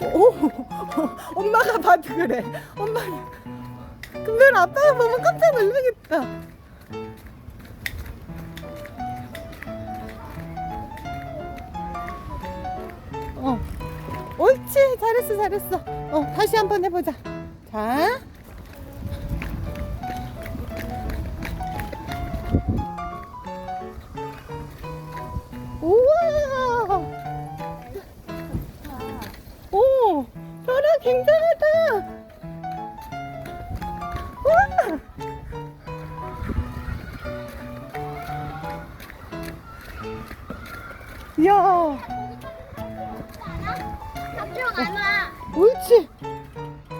오, 엄마가 봐도 그래. 엄마. 근데 아빠가 보면 깜짝 놀라겠다. 어, 옳지. 잘했어, 잘했어. 어, 다시 한번 해보자. 자. 굉장하다! 우와! 가마. 옳지!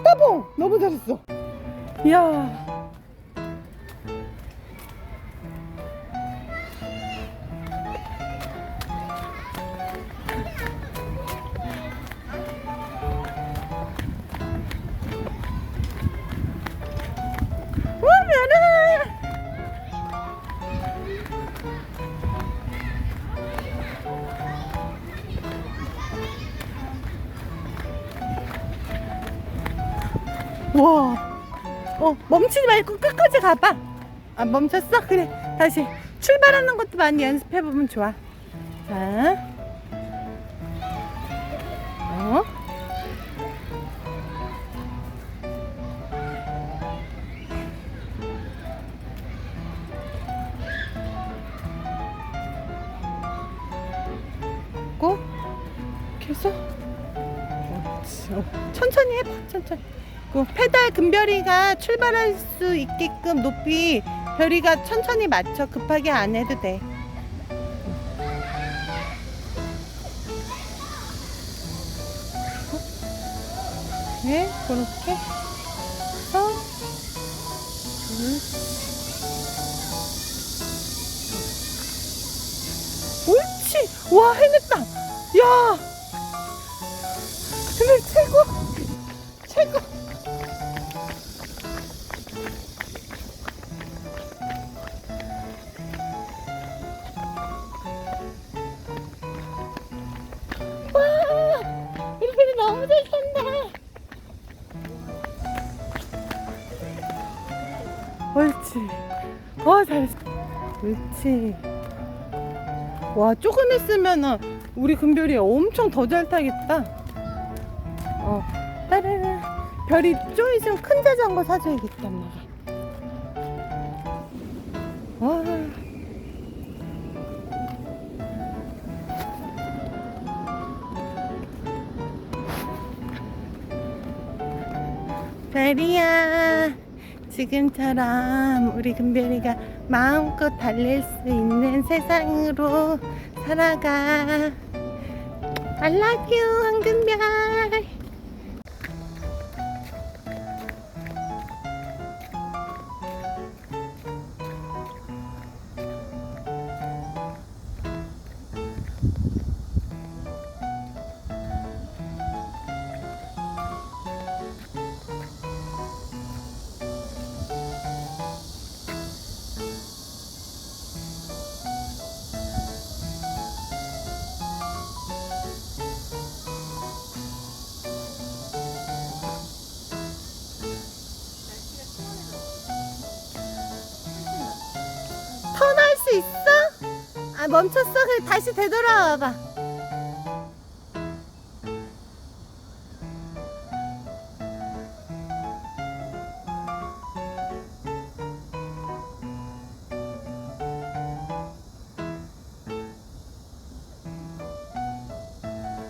따봉! 너무 잘했어. 이야. 와. 어, 멈추지 말고 끝까지 가봐. 아, 멈췄어? 그래. 다시. 출발하는 것도 많이 연습해 보면 좋아. 자. 어? 계속? 옳지. 어, 천천히 해봐, 천천히. 그 페달 금별이가 출발할 수 있게끔 높이 별이가 천천히 맞춰 급하게 안 해도 돼. 네, 그렇게 해서 옳지. 와 해냈다. 야, 그래 최고, 최고. 와, 별이 너무 잘 탄다. 옳지. 와, 잘했어. 옳지. 와, 조금 했으면은 우리 금별이 엄청 더 잘 타겠다. 별이 좀 있으면 큰 자전거 사줘야겠다, 엄마가. 와. 별이야 지금처럼 우리 금별이가 마음껏 달릴 수 있는 세상으로 살아가 I love you 황금별 멈췄어. 다시 되돌아와봐.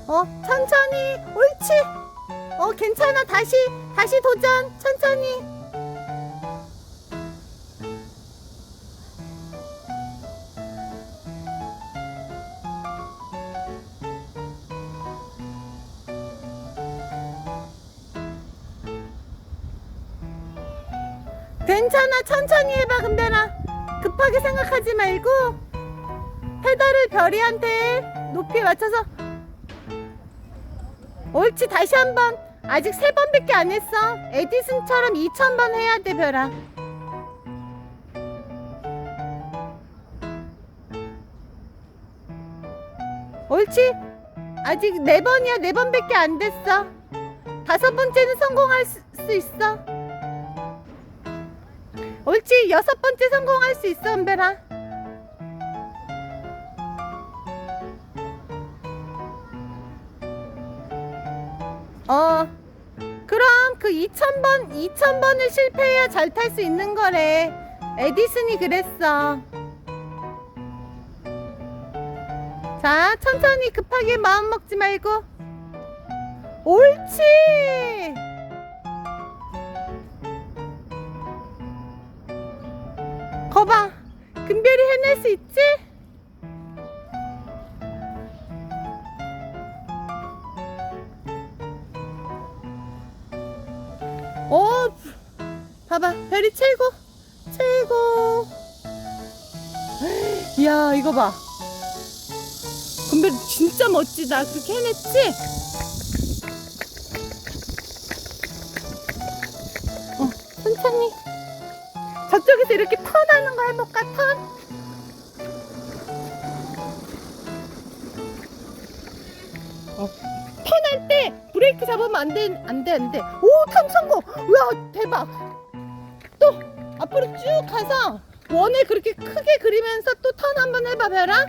어 천천히. 옳지. 어 괜찮아. 다시 다시 도전. 천천히 괜찮아 천천히 해봐 금별아. 급하게 생각하지 말고 페달을 별이한테 높이 맞춰서. 옳지 다시 한번. 아직 세 번밖에 안 했어. 에디슨처럼 2,000번 해야 돼 별아. 옳지? 아직 네 번이야. 네 번밖에 안 됐어. 다섯 번째는 성공할 수, 수 있어. 옳지. 여섯 번째 성공할 수 있어, 은별아. 어. 그럼 그 2000번, 2000번을 실패해야 잘 탈 수 있는 거래. 에디슨이 그랬어. 자, 천천히 급하게 마음 먹지 말고. 옳지! 거봐. 금별이 해낼 수 있지? 어, 봐봐. 별이 최고. 최고. 이야, 이거 봐. 금별 진짜 멋지다. 그렇게 해냈지? 어, 천천히. 저쪽에서 이렇게 턴하는 거 해볼까? 턴. 어, 턴할 때 브레이크 잡으면 안 돼, 안 돼, 안 돼. 오, 턴 성공. 우와, 대박. 또 앞으로 쭉 가서 원을 그렇게 크게 그리면서 또 턴 한번 해봐, 별아.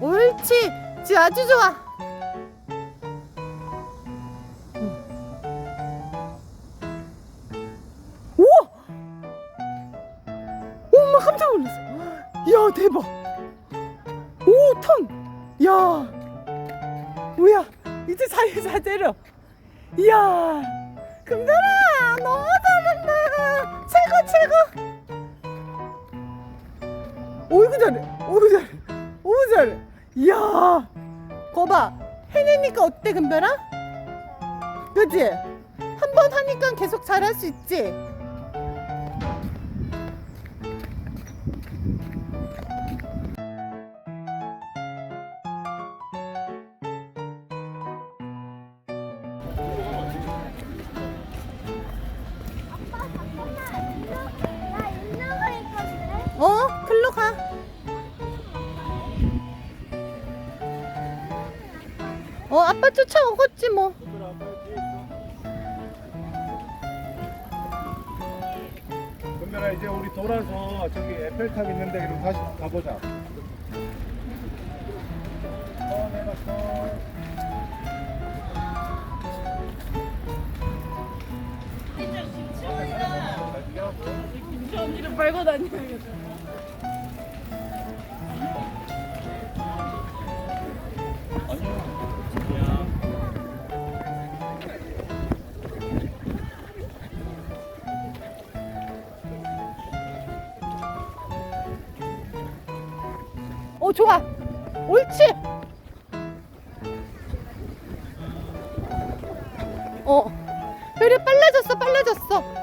옳지. 아주 좋아. 오, 엄마 깜짝 놀랐어. 이야, 대박. 오, 턴. 이야. 뭐야? 이제 자유 자재로. 이야. 금별아, 너무 잘한다. 최고, 최고. 오이구 잘해. 오이구 잘해. 오이구 잘해. 이야. 거봐. 해내니까 어때, 금별아? 그지? 한 번 하니까 계속 잘할 수 있지? 어, 아빠 쫓아오겠지 뭐. 그러면 이제 우리 돌아서 저기 에펠탑 있는데 그럼 다시 가보자. 어, 내가 또. 언니를 말고 다 오 좋아 옳지 어 별이 빨라졌어 빨라졌어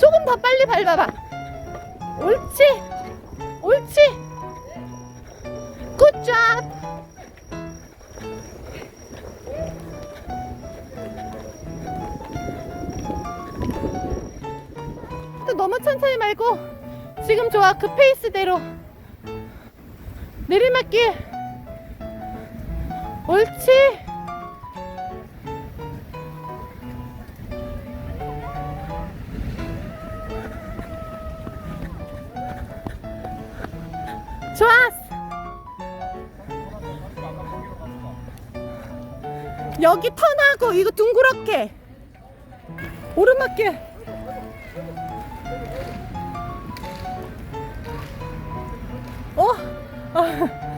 조금 더 빨리 밟아봐. 옳지. 옳지. 굿잡. 너무 천천히 말고 지금 좋아. 그 페이스대로. 내리막길. 옳지. 좋았어. 여기 턴하고 이거 둥그렇게. 오르막길. 어? 아,